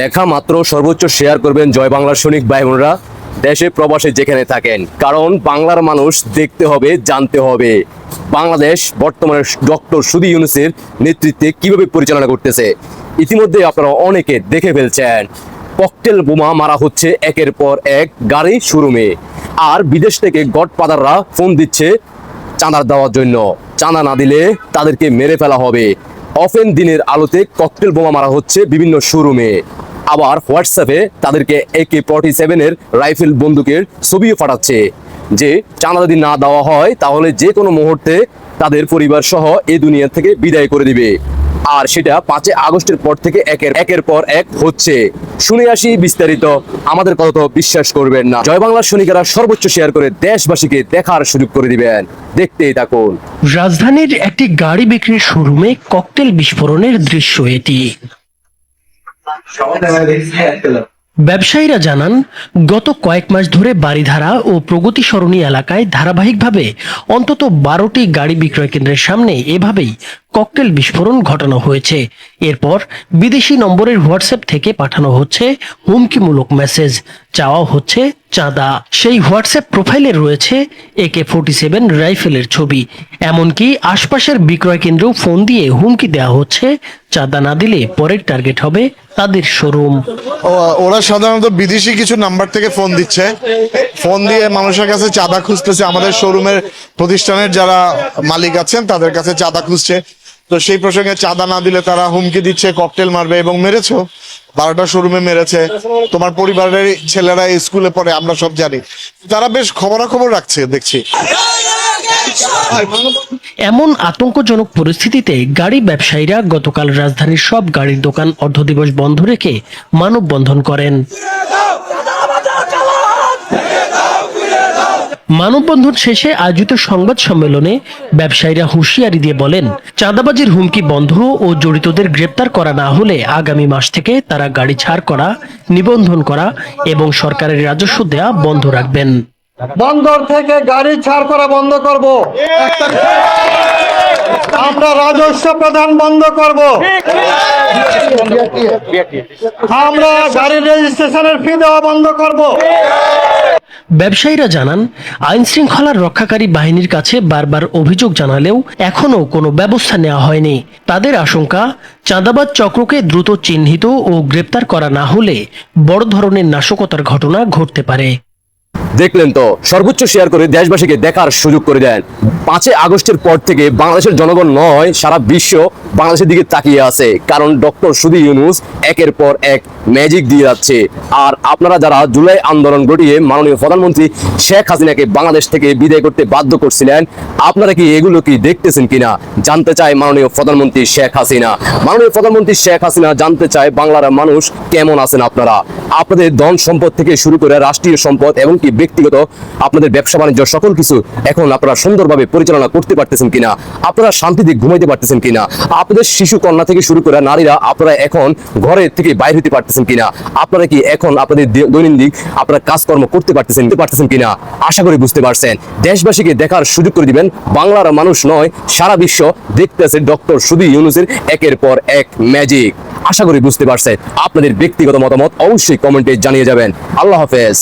দেখা মাত্র সর্বোচ্চ শেয়ার করবেন জয় বাংলার সৈনিক ভাই বোনরা দেশে প্রবাসে যেখানে থাকেন। কারণ বাংলার মানুষ দেখতে হবে, জানতে হবে। বাংলাদেশ বর্তমানে ডক্টর সুদী ইউনুসের নেতৃত্বে কীভাবে পরিচালনা করতেছে, ইতিমধ্যে আপনারা অনেকে দেখে ফেলছেন। ককটেল বোমা মারা হচ্ছে একের পর এক গাড়ি শোরুমে। আর বিদেশ থেকে গডফাদাররা ফোন দিচ্ছে চাঁদা দেওয়ার জন্য। চাঁদা না দিলে তাদেরকে মেরে ফেলা হবে। অফেন দিনের আলোতে ককটেল বোমা মারা হচ্ছে বিভিন্ন শোরুমে। আবার হোয়াটসঅ্যাপে তাদেরকে একে ফর্টি সেভেনের রাইফেল বন্দুকের ছবিও পাঠাচ্ছে। যে চাঁদা যদি না দেওয়া হয়, তাহলে যে কোনো মুহূর্তে তাদের পরিবার সহ এ দুনিয়া থেকে বিদায় করে দিবে। আর সেটা পাঁচে আগস্টের পর থেকে একের একের পর এক হচ্ছে। শুনে আসি বিস্তারিত। আমাদের কথা তো বিশ্বাস করবেন না। জয় বাংলার সৈনিকেরা সর্বোচ্চ শেয়ার করে দেশবাসীকে দেখার সুযোগ করে দিবেন। দেখতেই থাকুন। রাজধানীর একটি গাড়ি বিক্রির শোরুমে ককটেল বিস্ফোরণের দৃশ্য এটি। ব্যবসায়ীরা জানান, গত কয়েক মাস ধরে বাড়িধারা ও প্রগতি সরণী এলাকায় ধারাবাহিকভাবে অন্তত বারোটি গাড়ি বিক্রয় কেন্দ্রের সামনে এভাবেই ককটেল বিস্ফোরণ ঘটানো হয়েছে। এরপর বিদেশি নম্বরের হোয়াটসঅ্যাপ থেকে পাঠানো হচ্ছে হুমকিমূলক মেসেজ। চাওয়া হচ্ছে চাঁদা। সেই হোয়াটসঅ্যাপ প্রোফাইলে রয়েছে একে ফোর্টি সেভেন রাইফেলের ছবি। এমনকি আশপাশের বিক্রয় কেন্দ্রেও ফোন দিয়ে হুমকি দেওয়া হচ্ছে চাঁদা না দিলে পরের টার্গেট হবে তাদের শোরুম ওরা সাধারণত বিদেশি কিছু নাম্বার থেকে ফোন দিচ্ছে। ফোন দিয়ে মানুষের কাছে চাঁদা খুঁজতেছে। আমাদের শোরুমের প্রতিষ্ঠানের যারা মালিক আছেন, তাদের কাছে চাঁদা খুঁজছে। তো সেই প্রসঙ্গে চাঁদা না দিলে তারা হুমকি দিচ্ছে ককটেল মারবে এবং মেরেছ। বারোটা শোরুমে মেরেছে। তোমার পরিবারের ছেলেরা স্কুলে পড়ে, আমরা সব জানি। তারা বেশ খবরাখবর রাখছে, দেখছি। এমন আতঙ্কজনক পরিস্থিতিতে গাড়ি ব্যবসায়ীরা গতকাল রাজধানীর সব গাড়ির দোকান অর্ধদিবস বন্ধ রেখে মানববন্ধন করেন। মানববন্ধন শেষে আয়োজিত সংবাদ সম্মেলনে ব্যবসায়ীরা হুঁশিয়ারি দিয়ে বলেন, চাঁদাবাজির হুমকি বন্ধ ও জড়িতদের গ্রেপ্তার করা না হলে আগামী মাস থেকে তারা গাড়ি ছাড় করা, নিবন্ধন করা এবং সরকারের রাজস্ব দেয়া বন্ধ রাখবেন। বন্দর থেকে গাড়ি ছাড় করা বন্ধ করব। আমরা রাজস্ব প্রদান বন্ধ করব। আমরা গাড়ির রেজিস্ট্রেশনের ফি দেওয়া বন্ধ করব। ব্যবসায়ীরা জানান আইন শৃঙ্খলার রক্ষাকারী বাহিনীর কাছে বারবার অভিযোগ জানালেও এখনও কোনো ব্যবস্থা নেওয়া হয়নি। তাদের আশঙ্কা চাঁদাবাদ চক্রকে দ্রুত চিহ্নিত ও গ্রেপ্তার করা না হলে বড় ধরনের নাশকতার ঘটনা ঘটতে পারে। দেখলেন তো, সর্বোচ্চ শেয়ার করে দেশবাসীকে দেখার সুযোগ করে দেন। পাঁচই আগস্টের পর থেকে বাংলাদেশের জনগণ নয়, সারা বিশ্ব বাংলাদেশের দিকে তাকিয়ে আছে। কারণ ডক্টর সুদী ইউনুস একের পর এক ম্যাজিক দিয়ে যাচ্ছে। আর আপনারা যারা জুলাই আন্দোলন ঘটিয়ে মাননীয় প্রধানমন্ত্রী শেখ হাসিনাকে বাংলাদেশ থেকে বিদায় করতে বাধ্য করছিলেন আপনারা কি এগুলো কি দেখতেছেন কিনা? জানতে চায় মাননীয় প্রধানমন্ত্রী শেখ হাসিনা। মাননীয় প্রধানমন্ত্রী শেখ হাসিনা জানতে চায় বাংলার মানুষ কেমন আছেন আপনারা? আপনাদের ধন সম্পদ থেকে শুরু করে রাষ্ট্রীয় সম্পদ এবং কি ব্যক্তিগত আপনাদের ব্যবসা বাণিজ্য সকল কিছু এখন আপনারা সুন্দরভাবে পরিচালনা করতে পারতেছেন কিনা? আপনারা শান্তিতে ঘুমাইতে পারতেছেন কিনা? আপনাদের শিশু কন্যা থেকে শুরু করে নারীরা আপনারা এখন ঘরে থেকে বাইরে হতে পারতেছেন কিনা? আপনারা কি এখন আপনাদের দৈনন্দিন আপনারা কাজকর্ম করতে পারতেছেন পারতেছেন কিনা? আশা করি বুঝতে পারছেন। দেশবাসীকে দেখার সুযোগ করে দিবেন। বাংলার মানুষ নয়, সারা বিশ্ব দেখতেছে ডক্টর সুদি ইউনুসের একের পর এক ম্যাজিক আশা করি বুঝতে পারছেন। আপনাদের ব্যক্তিগত মতামত অবশ্যই কমেন্টে জানিয়ে যাবেন। আল্লাহ হাফেজ।